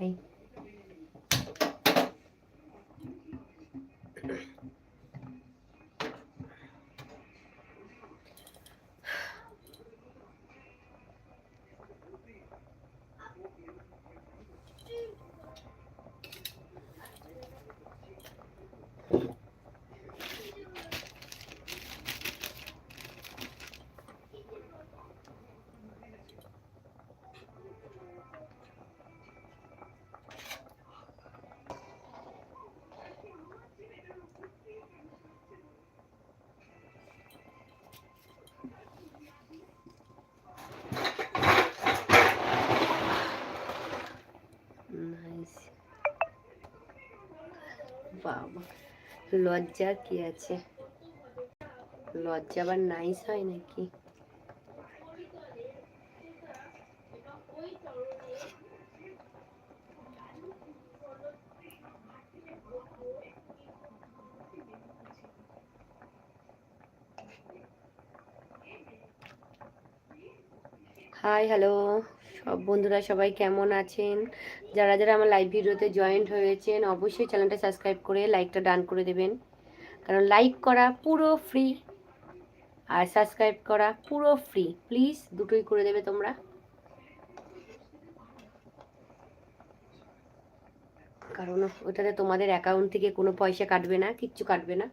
Nice বাবা লজ্জা কি আছে? লজ্জা আবার নাইস হয় নাকি? হাই হ্যালো সব বন্ধুরা সবাই কেমন আছেন? যারা যারা আমার লাইভ ভিডিওতে জয়েন্ট হয়েছেন, অবশ্যই চ্যানেলটা সাবস্ক্রাইব করে লাইকটা ডান করে দেবেন। কারণ লাইক করা পুরো ফ্রি আর সাবস্ক্রাইব করা পুরো ফ্রি প্লিজ দুটোই করে দেবে তোমরা। কারণ ওটাতে তোমাদের অ্যাকাউন্ট থেকে কোনো পয়সা কাটবে না, কিচ্ছু কাটবে না।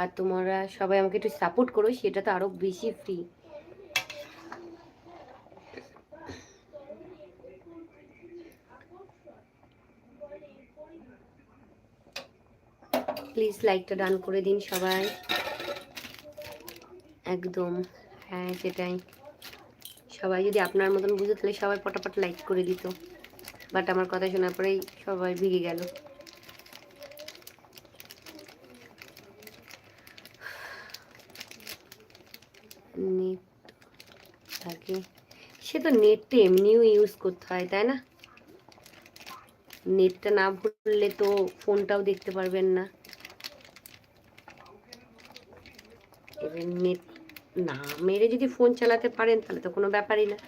আর তোমরা সবাই আমাকে একটু সাপোর্ট করো, সেটা তো আরও বেশি ফ্রি প্লিজ লাইকটা ডান করে দিন সবাই। একদম হ্যাঁ সেটাই। সবাই যদি আপনার মতন বুঝে, তাহলে সবাই পটাপট লাইক করে দিত। বাট আমার কথা শোনার পরেই সবাই ভিগে গেল। নেট থাকে। সে তো নেটটা এমনিও ইউজ করতে হয়, তাই না? নেটটা না ভুললে তো ফোনটাও দেখতে পারবেন না। নেট না মেরে যদি ফোন চালাতে পারেন তাহলে তো কোনো ব্যাপারই না।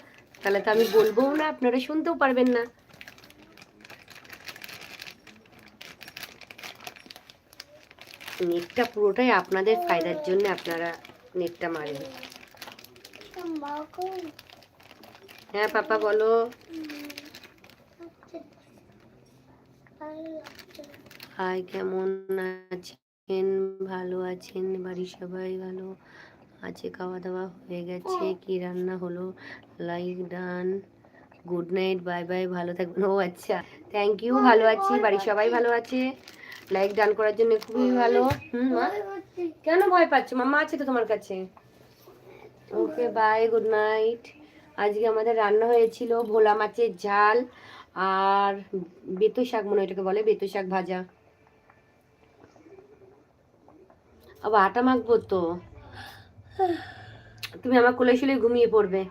তাহলে তো আমি বলবোও না আপনারা শুনতেও পারবেন না। নেটটা পুরোটাই আপনাদের ফায়দার জন্য আপনারা নেটটা মারেন। হ্যাঁ পাপা বলো। হাই কেমন আছেন, ভালো আছেন, বাড়ির সবাই ভালো আছে খাওয়া দাওয়া হয়ে গেছে, কি রান্না হলো? Like done. Good night, bye bye, ভালো থাকবেন। ও আচ্ছা থ্যাংক ইউ ভালো আছি, বাড়ির সবাই ভালো আছে। লাইক ডান করার জন্য খুবই ভালো। হুম, মা? কেন ভয় পাচ্ছ? মাম্মা আছে তো তোমার কাছে? ওকে বাই গুড নাইট আজকে আমাদের রান্না হয়েছিল ভোলা মাছের ঝাল আর বেতো শাক মনে এটাকে বলে, বেতো শাক ভাজা। আবার আটা মাখবো তো। তুমি আমার কোলে শুলে ঘুমিয়ে পড়বে।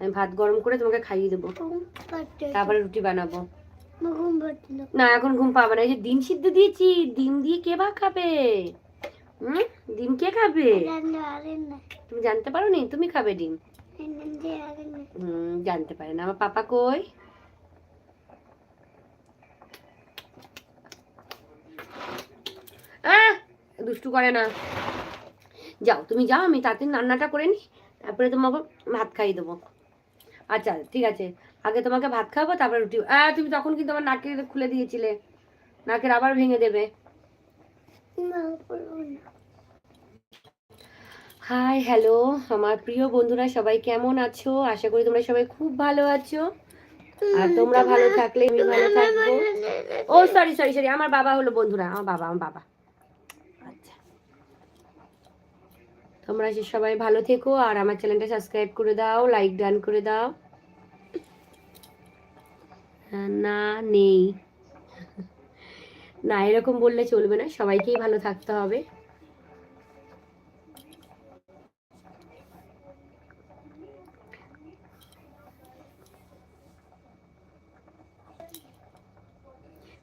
আমি ভাত গরম করে তোমাকে খাইয়ে দেবো। তারপরে রুটি বানাবো। না। এখন ঘুম পাবে না। এই যে ডিম সিদ্ধ দিয়েছি ডিম দিয়ে কে বা খাবে? হুম? ডিম কে খাবে? তুমি জানতে পারো নি? তুমি খাবে ডিম? হুম জানতে পারে না। আমার পাপা কই? আহ! দুষ্টু করে না। যাও তুমি যাও আমি তাড়াতাড়ি রান্নাটা করে নিই। তারপরে তোমাকে ভাত খাইয়ে দেবো। আচ্ছা ঠিক আছে। আগে তোমাকে ভাত খাওয়াবো তারপরে রুটি। হ্যাঁ তুমি তখন কিন্তু আমার নাকের খুলে দিয়েছিলে। নাকের আবার ভেঙে দেবে। হাই হ্যালো আমার প্রিয় বন্ধুরা সবাই কেমন আছো? আশা করি তোমরা সবাই খুব ভালো আছো। আর তোমরা ভালো থাকলে আমি ভালো থাকব। ও সরি সরি সরি আমার বাবা হলো বন্ধুরা আমার বাবা আমার বাবা। তোমরা সে সবাই ভালো থেকো, আর আমার চ্যানেলটা সাবস্ক্রাইব করে দাও, লাইক ডান করে দাও। না, নেই। না, এরকম বললে চলবে না, সবাইকেই ভালো থাকতে হবে।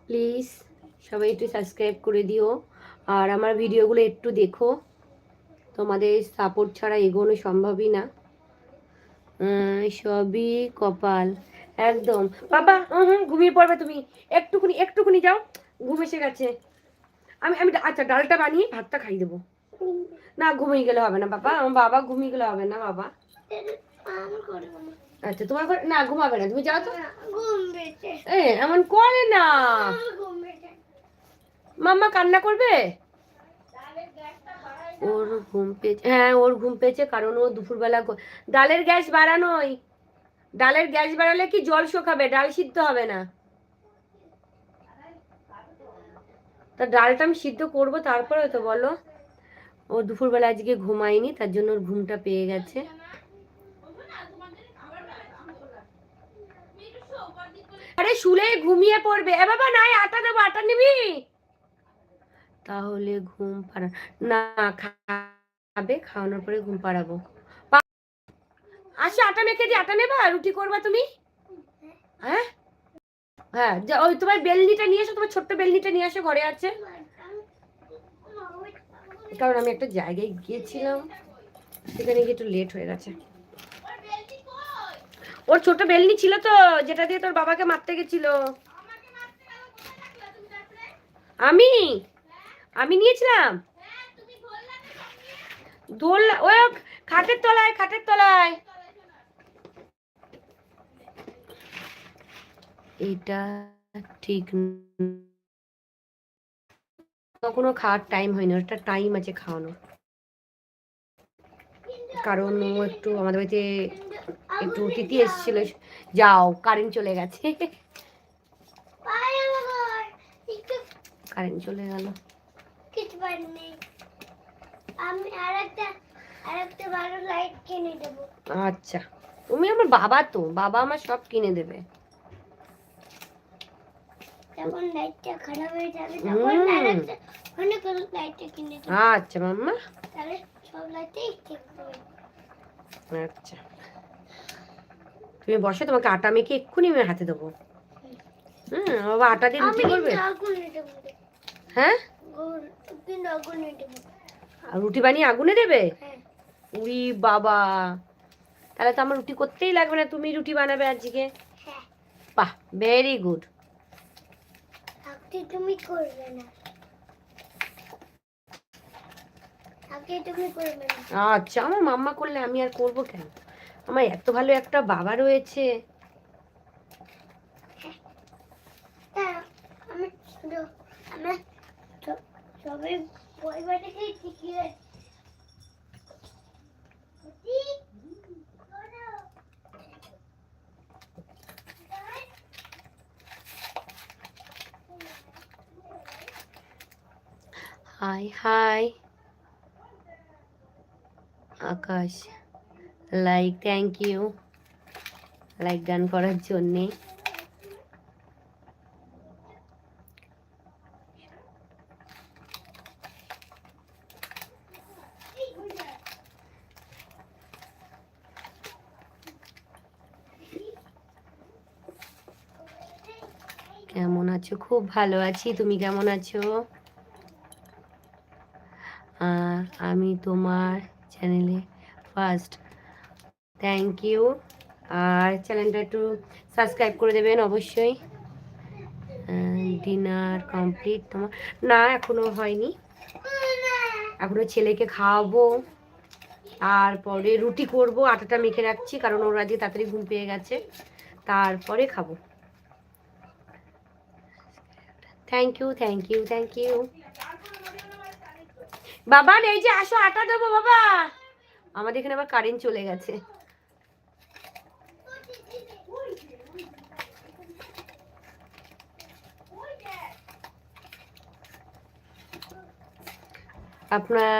প্লিজ সবাই একটু সাবস্ক্রাইব করে দিও, আর আমার ভিডিওগুলো একটু দেখো। তোমাদের সাপোর্ট ছাড়া এগোনো সম্ভবই না। সবই কপাল। একদম। বাবা হুম ঘুমিয়ে পড়বে তুমি। একটুখানি একটুখানি যাও। ঘুম এসে গেছে। আমি আমি আচ্ছা ডালটা বানিয়ে ভাতটা খাই দেবো। না ঘুমিয়ে গেলে হবে না বাবা। আমার বাবা ঘুমিয়ে গেলে হবে না বাবা। আচ্ছা তোমার ঘর না ঘুমাবে না। তুমি যাও তো। এমন করে না। মাম্মা কান্না করবে? ওর ঘুম পেয়েছে হ্যাঁ ওর ঘুম পেয়েছে, কারণ ও দুপুরবেলা ডালের গ্যাস বাড়ানোই। ডালের গ্যাস বাড়ালে কি জল শোকাবে? ডাল সিদ্ধ হবে না। তা ডালটা আমি সিদ্ধ করব তারপরে তো বলো। ও দুপুরবেলা আজকে ঘুমায়নি, তার জন্য ওর ঘুমটা পেয়ে গেছে। আরে শুলে ঘুমিয়ে পড়বে। এ বাবা, নাই, আটা দেবো, আটা নিবি? তাহলে ঘুম পাড়া, না, খাবে, খাওয়ানোর পরে ঘুম পাড়াবো। আসো আটা মেখে দি, আটা নেবা? রুটি করবা তুমি? হ্যাঁ? হ্যাঁ ওই তোমার বেলনিটা নিয়ে এসো, তোমার ছোট্ট বেলনিটা নিয়ে আসো ঘরে আছে। কারণ আমি একটা জায়গায় গিয়েছিলাম, সেখানে গিয়ে একটু লেট হয়ে গেছে। ওর ছোট বেলনি ছিল তো, যেটা দিয়ে তোর বাবাকে মারতে গেছিল। আমি? আমি নিয়েছিলাম। দোল ও খাটের তলায় খাটের তলায়। এটা ঠিক ন- কখনো খাওয়ার টাইম হয়নি ওটা টাইম আছে খাওয়ানো কারণ ও একটু আমাদের বাড়িতে একটু তিথি এসেছিল যাও কারেন্ট চলে গেছে। কারেন্ট চলে গেল। আমি আরেকটা আরেকটা ভালো লাইট কিনে দেবো। আচ্ছা। তুমি আমার বাবা তো বাবা আমার সব কিনে দেবে। যখন লাইটটা খারাপ হয়ে যাবে তখন আরেকটা অনেক লাইটটা কিনে দেবো। আচ্ছা মাম্মা। তাহলে সব লাইটেই ঠিক হবে আচ্ছা। তুমি বসো তোমাকে আটা মেখে এক্ষুনি আমি হাতে দেবো। হুম বাবা আটা দিয়ে রুটি করবে? হ্যাঁ? রুটি বানিয়ে আগুনে দেবে? হ্যাঁ। উরি বাবা। তাহলে তো আমার রুটি করতেই লাগবে না তুমি রুটি বানাবে আজকে। হ্যাঁ। বাহ ভেরি গুড তুমি করবে না। আচ্ছা আমার মাম্মা করলে আমি আর করব কেন? আমার এত ভালো একটা বাবা রয়েছে। শুধু আমরা স- সবাই পরিবার থেকে শিখি hi hi Akash like thank you like গান করার জন্যে কেমন আছো? খুব ভালো আছি। তুমি কেমন আছো? আমি তোমার চ্যানেলে ফার্স্ট থ্যাংক ইউ আর চ্যানেলটা একটু সাবস্ক্রাইব করে দেবেন অবশ্যই। ডিনার কমপ্লিট তোমার না, এখনও হয়নি। এখনও ছেলেকে খাওয়াবো। তারপরে রুটি করব। আটাটা মেখে রাখছি, কারণ ওর আজকে তাড়াতাড়ি ঘুম পেয়ে গেছে। তারপরে খাব। Thank you thank you thank you বাবা, এই যে আসো, আটা দেবো, বাবা। আমাদের এখানে আবার কারেন্ট চলে গেছে। আপনার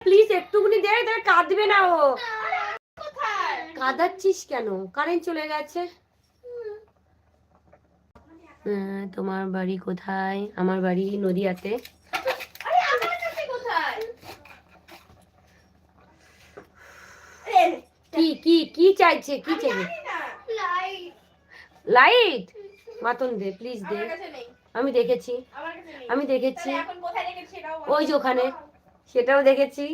প্লিজ একটুখানি দেয়, তাহলে কাঁদবে না ও। কাঁদাচ্ছিস কেন? কারেন্ট চলে গেছে। আহ, তোমার বাড়ি কোথায়? আমার বাড়ি নদিয়াতে। কি কি কি চাইছে কি চাইছে? লাইট লাইট মাতন দে প্লিজ দে। আমার কাছে নেই। আমি দেখেছি। আমার কাছে নেই। আমি দেখেছি। ওই যে ওখানে। সেটাও দেখেছি।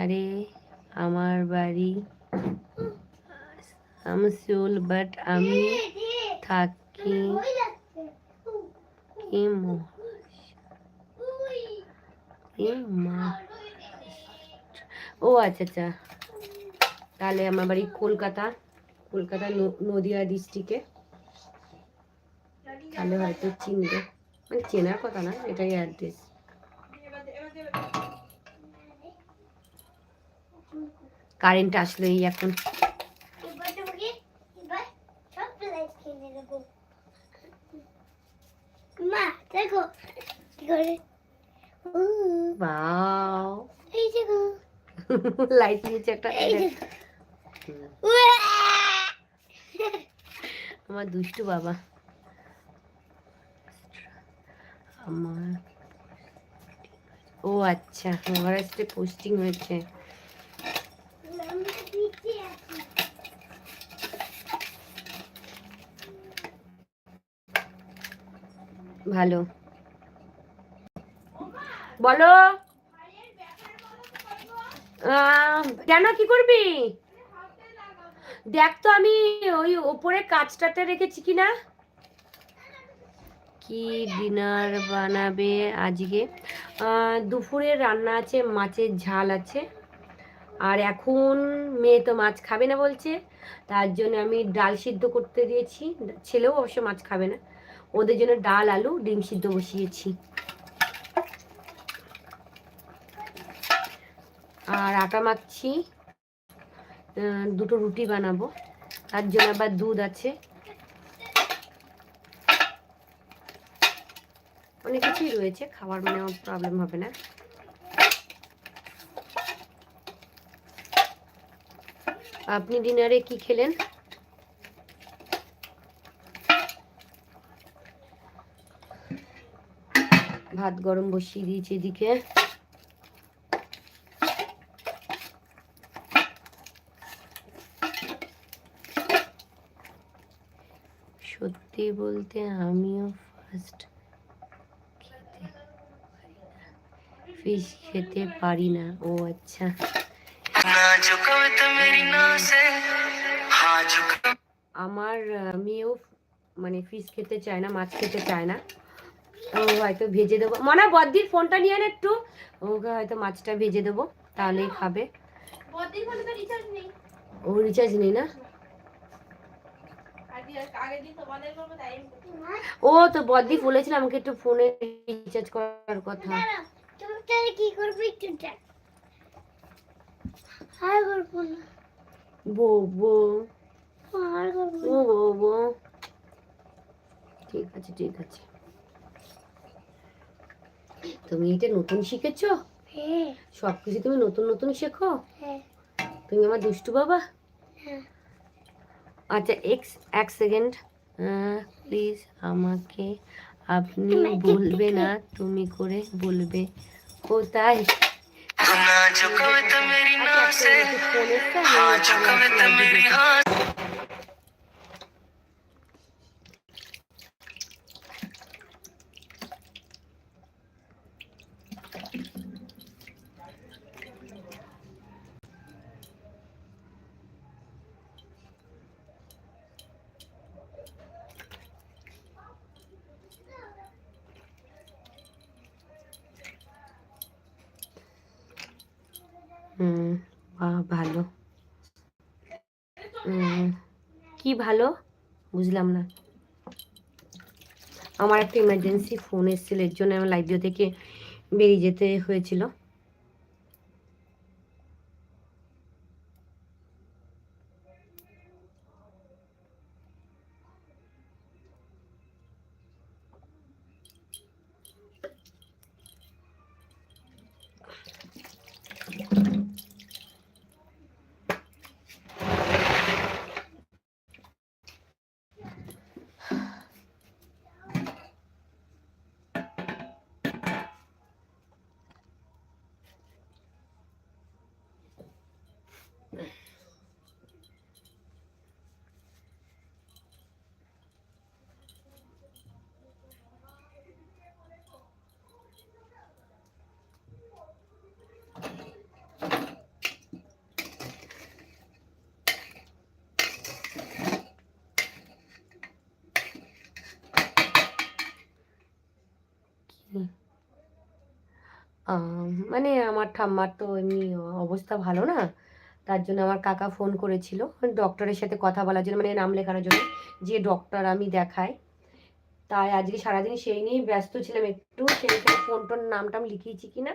আরে আমার বাড়ি। আমসুল বাট আমি থাকি ও আচ্ছা আচ্ছা। তাহলে আমার বাড়ি কলকাতা কলকাতা নদিয়া ডিস্ট্রিক্টে তাহলে হয়তো চিনবে। মানে চেনার কথা না, এটাই অ্যাড্রেস কারেন্ট আসলো এই এখন লাইট নিয়েছে একটা! আমার দুষ্টু বাবা। আমার ও আচ্ছা মহারাষ্ট্রে পোস্টিং হয়েছে আমরা নিচে আছি। ভালো। বলো। কেন কি করবি? দেখ তো আমি ওই ওপরে কাজটাতে রেখেছি কিনা। কি ডিনার বানাবে আজকে? দুপুরে রান্না আছে, মাছের ঝাল আছে। আর এখন মেয়ে তো মাছ খাবে না বলছে। তার জন্য আমি ডাল সিদ্ধ করতে দিয়েছি। ছেলেও অবশ্য মাছ খাবে না। ওদের জন্য ডাল, আলু, ডিম সিদ্ধ বসিয়েছি। আর আটা মাখছি। দুটো রুটি বানাবো। তার জন্য আবার দুধ আছে। অনেক কিছুই রয়েছে, খাবার মানে প্রবলেম হবে না। আপনি ডিনারে কি খেলেন? ভাত গরম বসিয়ে দিয়েছি এদিকে। সত্যি বলতে আমিও ফার্স্ট খেতে ফিশ খেতে পারি না। ও আচ্ছা। আমার মেয়েও মানে ফিশ খেতে চায় না, মাছ খেতে চায় না। ও হয়তো ভেজে দেবো। মনে হয় বদ্দির ফোনটা নিয়ে আন একটু। ওকে হয়তো মাছটা ভেজে দেবো তাহলেই খাবে। ও রিচার্জ নেই না? ও তো বদ্দি বলেছিল আমাকে একটু ফোনে রিচার্জ করার কথা। কি করবে বো। ঠিক আছে ঠিক আছে। তুমি এটা নতুন শিখেছ? হ্যাঁ। সব কিছু তুমি নতুন নতুন শেখো? হ্যাঁ। তুমি আমার দুষ্টু বাবা? হ্যাঁ। আচ্ছা এক্স এক সেকেন্ড। প্লিজ আমাকে আপনি বলবে না তুমি করে বলবে। কোথায় দিই। হুম বাহ ভালো হুম, কি ভালো? বুঝলাম না। আমার একটা ইমার্জেন্সি ফোন এসেছিল, এর জন্য আমার লাইব্রেরি থেকে বেরিয়ে যেতে হয়েছিল আহ, মানে আমার ঠাম্মার তো এমনি অবস্থা ভালো না। তার জন্য আমার কাকা ফোন করেছিল। ডক্টরের সাথে কথা বলার জন্য মানে নাম লেখানোর জন্য, যে ডক্টর আমি দেখাই। তাই আজকে সারাদিন সেই নিয়েই ব্যস্ত ছিলাম একটু। সেই ফোন টোন নাম টাম লিখিয়েছি কি না,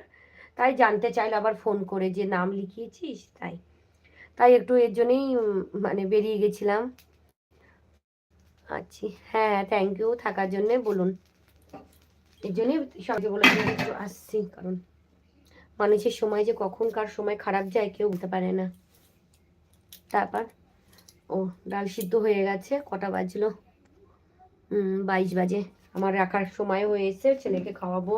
তাই জানতে চাইলো আবার ফোন করে যে নাম লিখিয়েছিস, তাই। তাই একটু এর জন্যই মানে বেরিয়ে গেছিলাম। আচ্ছা হ্যাঁ থ্যাংক ইউ থাকার জন্যে, বলুন। এর জন্যই সবাইকে বলে একটু আসছি, কারণ মানুষের সময় যে কখন কার সময় খারাপ যায় কেউ বলতে পারে না। তারপর, ও, ডাল সিদ্ধ হয়ে গেছে, কটা বাজলো? বাইশ বাজে। আমার রাখার সময় হয়ে এসে ছেলেকে খাওয়াবো।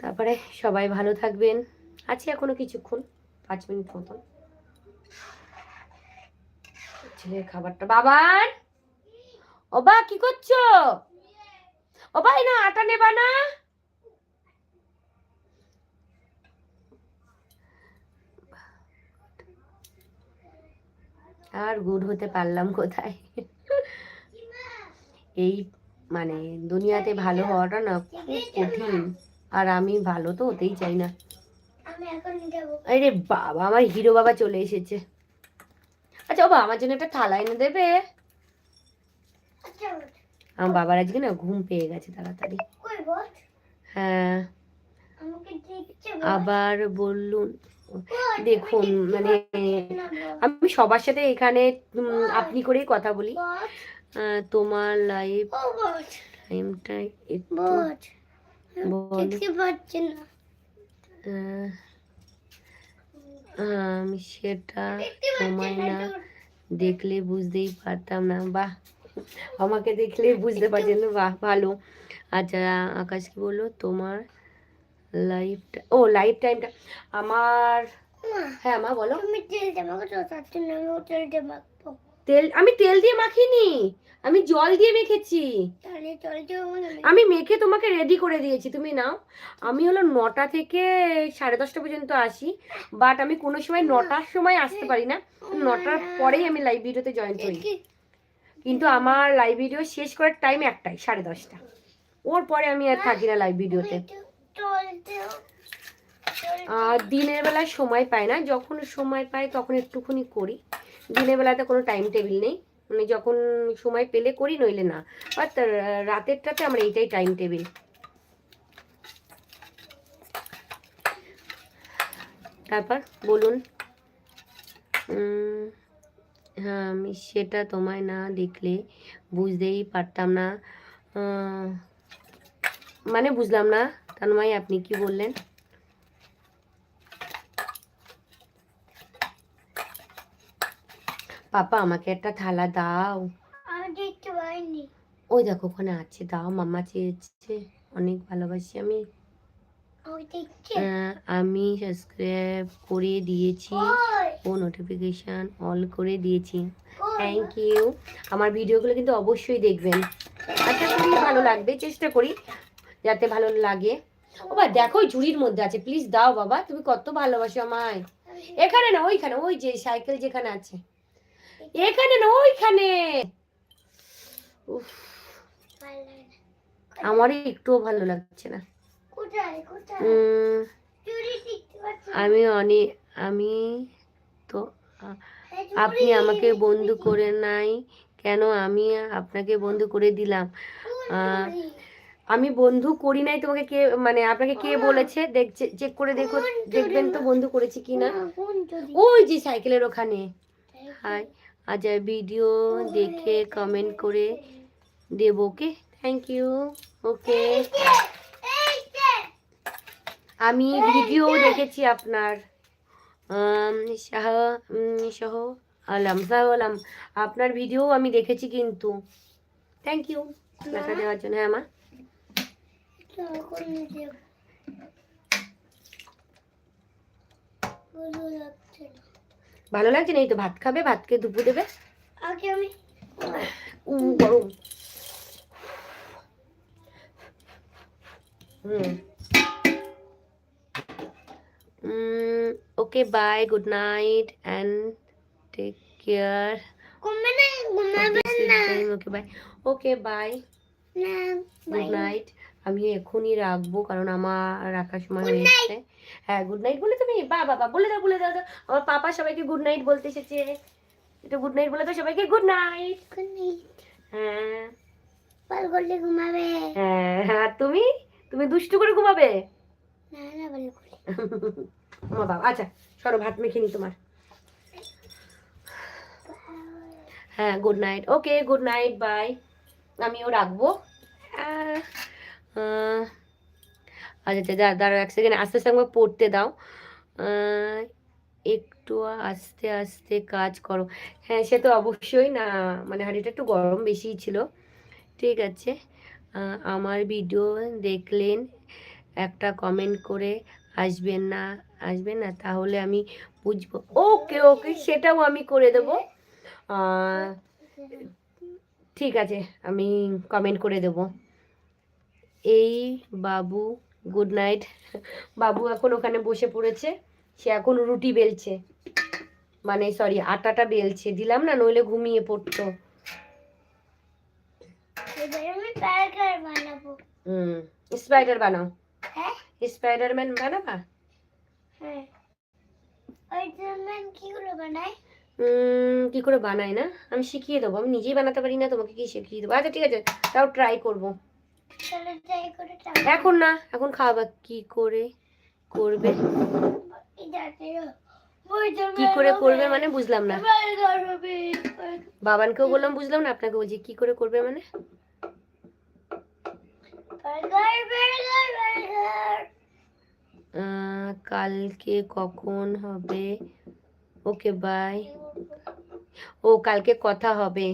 তারপরে সবাই ভালো থাকবেন। আছে এখনও কিছুক্ষণ, পাঁচ মিনিট মতন। ছেলের খাবারটা বাবার ও বা কি করছ? ও ভাই না আটা নেবা না? আর গুড হতে পারলাম কোথায়? এই মানে দুনিয়াতে ভালো হওয়াটা না খুব কঠিন। আর আমি ভালো তো হতেই চাই না। আমি এখন যাব। আরে বাবা আমার হিরো বাবা চলে এসেছে। আচ্ছা বাবা আমার জন্য একটা থালা এনে দেবে। আচ্ছা আমার বাবার আজকে না ঘুম পেয়ে গেছে তাড়াতাড়ি। হ্যাঁ। আবার বললুন। দেখুন মানে আমি সবার সাথে এখানে আপনি করেই কথা বলি। তোমার লাইফ ও বল। টাইমটা একটু আমি সেটা সময় না দেখলে বুঝতেই পারতাম না। বাহ। আমাকে দেখলে বুঝতে পারছেন বাহ ভালো। আচ্ছা আকাশ কি বলল? তোমার লাইফটা ও লাইফ টাইমটা আমার হ্যাঁ মা বলো। তেল আমি তেল দিয়ে মাখিনি আমি জল দিয়ে মেখেছি। আমি মেখে তোমাকে রেডি করে দিয়েছি তুমি নাও। আমি হলো নটা থেকে সাড়ে দশটা পর্যন্ত আসি বাট আমি কোনো সময় নটার সময় আসতে পারি না। নটার পরেই আমি লাইভ ভিডিওতে জয়েন করি। কিন্তু আমার লাইভ ভিডিও শেষ করার টাইম একটাই, সাড়ে দশটা। ওর পরে আমি আর থাকি না লাইভ ভিডিওতে দিনের বেলায় সময় পাই না। যখন সময় পাই তখন একটুখানি করি। দিনের বেলাতে কোনো টাইম টেবিল নেই। মানে যখন সময় পেলে করি, নইলে না। বাট রাতেরটাতে আমার এইটাই টাইম টেবিল তারপর বলুন। হ্যাঁ আমি সেটা তোমায় না দেখলে বুঝতেই পারতাম না। মানে বুঝলাম না তন্ময় আপনি কি বললেন? পাপা আমাকে একটা থালা দাও। আমি দেখতে পাইনি। ওই দেখো ওখানে আছে দাও মাম্মা চেয়েছে অনেক ভালোবাসি আমি। আমি আমি সাবস্ক্রাইব করে দিয়েছি। ও নোটিফিকেশান অল করে দিয়েছি। থ্যাংক ইউ আমার ভিডিওগুলো কিন্তু অবশ্যই দেখবেন। আশা করি ভালো লাগবে চেষ্টা করি যাতে ভালো লাগে। ও বা দেখো ওই ঝুড়ির মধ্যে আছে। প্লিজ দাও বাবা তুমি কত ভালোবাসো আমায়। এখানে না ওইখানে ওই যে সাইকেল যেখানে আছে। এখানে না ওইখানে। আমারই একটুও ভালো লাগছে না। আমি অনেক আমি তো আপনি আমাকে বন্ধু করে নাই কেন আমি আপনাকে বন্ধু করে দিলাম? আমি বন্ধু করি নাই তোমাকে কে মানে আপনাকে কে বলেছে? দেখছে চেক করে দেখো দেখবেন তো বন্ধু করেছি কি না? ওই যে সাইকেলের ওখানে। হাই আজ ভিডিও দেখে কমেন্ট করে দেব ওকে থ্যাংক ইউ ওকে আমি ভিডিও দেখেছি আপনার। শাহ শাহ আলম শাহ আলম। আপনার ভিডিও আমি দেখেছি কিন্তু। থ্যাংক ইউ দেখা দেওয়ার জন্য হ্যাঁ মা? ভালো লাগছে না। ভালো লাগছে না এই তো ভাত খাবে ভাত খেয়ে দুপুর দেবে। আগে আমি উ গরম। হুম। Okay bye good night and take care okay bye okay bye good night আমি এখনই রাখব কারণ আমার রাখার সময় হয়ে গেছে। হ্যাঁ গুড নাইট বলে তুমি বা বাবা বলে দাও বলে দাও। আমার পাপা সবাইকে গুড নাইট বলতে এসেছে। এটা গুড নাইট বলে দাও সবাইকে গুড নাইট গুড নাইট হ্যাঁ। বল করলে ঘুমাবে। হ্যাঁ তুমি? তুমি দুষ্টু করে ঘুমাবে? না না বল আমার বাবা আচ্ছা সরো, ভাত মেখে নি তোমার। হ্যাঁ good night okay good night bye আমিও রাখব। আচ্ছা আচ্ছা দাঁড়াও এক সেকেন্ড আস্তে আস্তে আমাকে পড়তে দাও। একটু আস্তে আস্তে কাজ করো। হ্যাঁ সে তো অবশ্যই না মানে হাঁড়িটা একটু গরম বেশি ছিল। ঠিক আছে। আমার ভিডিও দেখলেন, একটা কমেন্ট করে আসবেন না আসবেন না তাহলে আমি বুঝব। ওকে ওকে সেটাও আমি করে দেবো। ঠিক আছে আমি কমেন্ট করে দেব। এই বাবু গুড নাইট বাবু এখন ওখানে বসে পড়েছে সে এখন রুটি বেলছে। মানে সরি আটাটা বেলছে দিলাম না নইলে ঘুমিয়ে পড়তো। হুম স্পাইডার বানাও। স্পাইডারম্যান বানাবা? হ্যাঁ। জন্য কিগুলো বানাই কি করে বানাই না? আমি শিখিয়ে দেবো। আমি নিজেই বানাতে পারি না তোমাকে কি শিখিয়ে দেবো? আচ্ছা ঠিক আছে তাও ট্রাই করব। করে এখন না এখন খাওয়াবা। কি করে করবে? কি করে করবে মানে বুঝলাম না। বাবানকেও বললাম বুঝলাম না আপনাকে বলছি কি করে করবে মানে বার্গার বার্গার বার্গার আহ, কালকে কখন হবে? ওকে বাই ও কালকে কথা হবে।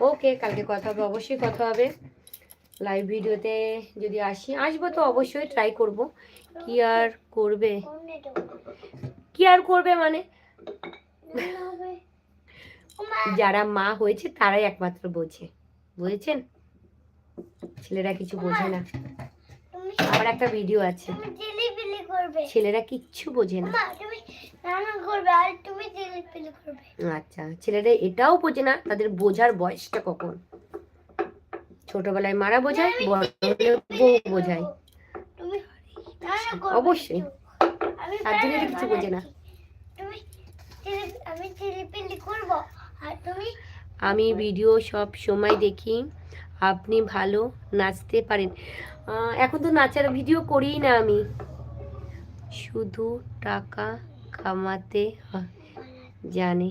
ওকে কালকে কথা হবে অবশ্যই কথা হবে। লাইভ ভিডিওতে যদি আসি আসব তো অবশ্যই ট্রাই করব। কি আর করবে? কি আর করবে মানে? যারা মা হয়েছে তারাই একমাত্র বোঝে। বুঝেছেন? ছেলেরা কিছু বোঝে না। আবার একটা ভিডিও আছে। ছেলেরা কিচ্ছু বোঝে না। আচ্ছা ছেলেরা এটাও বোঝে না তাদের বোঝার বয়সটা কখন? ছোটবেলায় মারা বোঝায় বড় বউ বোঝায়। করবে অবশ্যই। তার জন্য কিছু বোঝে না। আমি ভিডিও সব সময় দেখি। আপনি ভালো নাচতে পারেন। এখন তো নাচার ভিডিও করি না আমি। শুধু টাকা কামাতে জানে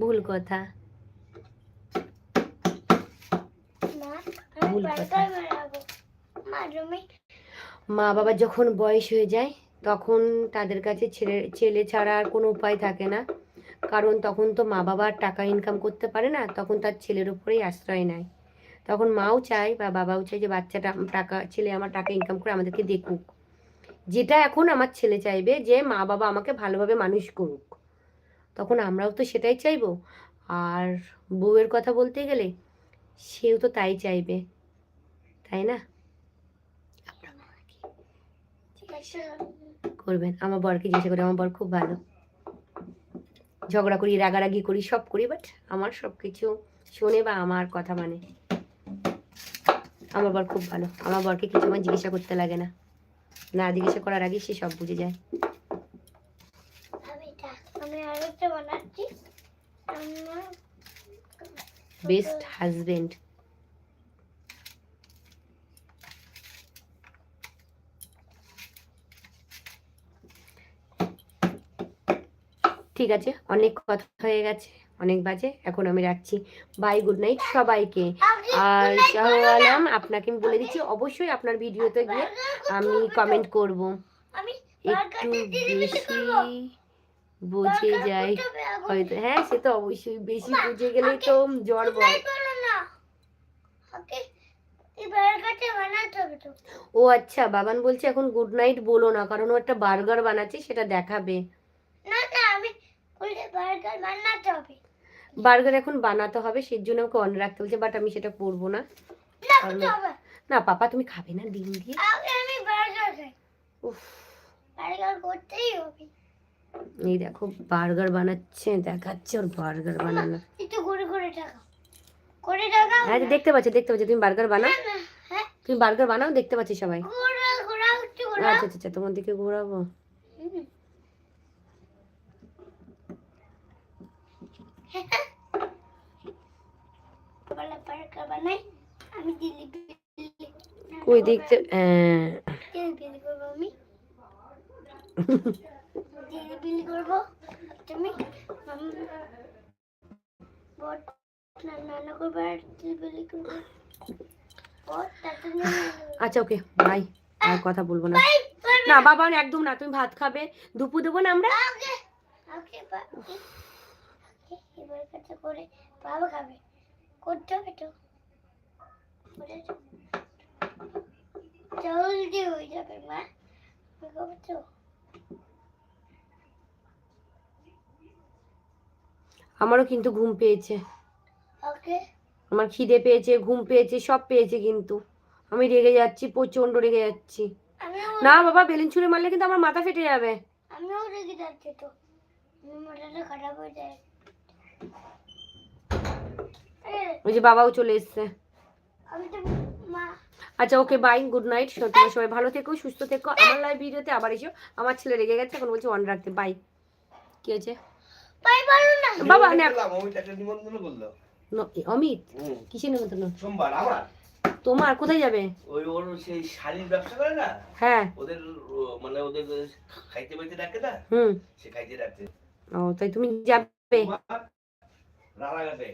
ভুল কথা। মা ভুল কথা। মা বাবা যখন বয়স হয়ে যায় তখন তাদের কাছে ছেলে ছেলে ছাড়া আর কোনো উপায় থাকে না। কারণ তখন তো মা বাবা টাকা ইনকাম করতে পারে না তখন তার ছেলের উপরেই আশ্রয় নেয়। তখন মাও চায় বা বাবাও চায় যে বাচ্চাটা টাকা, ছেলে আমার টাকা ইনকাম করে আমাদেরকে দেখুক। যেটা এখন আমার ছেলে চাইবে যে মা বাবা আমাকে ভালোভাবে মানুষ করুক। তখন আমরাও তো সেটাই চাইব। আর বউয়ের কথা বলতে গেলে সেও তো তাই চাইবে। তাই না? করবেন। আমার বরকে জিজ্ঞাসা করি, আমার বর খুব ভালো। ঝগড়া করি, রাগারাগি করি, সব করি বাট আমার সব কিছু শোনে বা আমার কথা মানে। আমার বর খুব ভালো। আমার বরকে কিছু আমার জিজ্ঞাসা করতে লাগে না। না জিজ্ঞাসা করার আগে সে সব বুঝে যায়। বেস্ট হাজবেন্ড ঠিক আছে অনেক কথা হয়ে গেছে। অনেক বাজে এখন আমি রাখছি। বাই গুড নাইট সবাইকে। আর শাহ আলম আপনাকে আমি বলে দিচ্ছি অবশ্যই আপনার ভিডিওতে গিয়ে আমি কমেন্ট করব। একটু বেশি বুঝে যায়। হয়তো হ্যাঁ সে তো অবশ্যই বেশি বুঝে গেলেই তো জ্বর বলো। ও আচ্ছা বাবান বলছে এখন গুড নাইট বলো না কারণ ও একটা বার্গার বানাচ্ছে সেটা দেখাবে। না না আমি বার্গার বানাতে হবে। বার্গার এখন বানাতে হবে সেই জন্য আমাকে অন রাখতে বলছে বাট আমি সেটা করব না। না পাপা তুমি খাবে না ডিম দিয়ে? আমি বার্গার খাই। উফ। বার্গার করতেই হবে। এই দেখো বার্গার বানাচ্ছে দেখাচ্ছে ওর বার্গার বানানো। একটু ঘুরে ঘুরে টাকা করে টাকা হ্যাঁ দেখতে পাচ্ছি দেখতে পাচ্ছি তুমি বার্গার বানাও। হ্যাঁ। তুমি বার্গার বানাও দেখতে পাচ্ছি সবাই। আচ্ছা আচ্ছা আচ্ছা, তোমার দিকে ঘোরাবো। হুম। বলে বানাই আমি কই দেখতে হ্যাঁ। করব আমি। করব তুমি। বট করব আর দিলি করব। আচ্ছা ওকে বাই। আর কথা বলব না। না বাবা একদম না তুমি ভাত খাবে দুপুর দেবো না আমরা? এবার করে বাবা খাবে। করতে হবে তো। জলদি হয়ে যাবে মা। তো। আমারও কিন্তু ঘুম পেয়েছে। ওকে। আমার খিদে পেয়েছে ঘুম পেয়েছে সব পেয়েছে কিন্তু। আমি রেগে যাচ্ছি প্রচণ্ড রেগে যাচ্ছি। না বাবা বেলুন ছুঁড়ে মারলে কিন্তু আমার মাথা ফেটে যাবে। আমিও রেগে যাচ্ছি তো। মাথাটা খারাপ হয়ে যায়। ওই যে বাবাও চলে এসছে। আচ্ছা ওকে বাই গুড নাইট তোমরা সবাই ভালো থেকো সুস্থ থেকো। আমার লাইভ ভিডিওতে আবার এসো। আমার ছেলে রেগে গেছে এখন বলছে অন রাখতে। বাই কি হয়েছে? বাবা, না। অমিত নিমন্ত্রণ কিসের নেমন্তন্ন সোমবার আমার। তোমার কোথায় যাবে? ওই ওর সেই শাড়ির ব্যবসা করে না? হ্যাঁ। ওদের মানে ওদের খাইতে বাইতে ডাকে না? হুম। সে খাইতে ডাকতে ও তাই তুমি যাবে? রানাঘাটে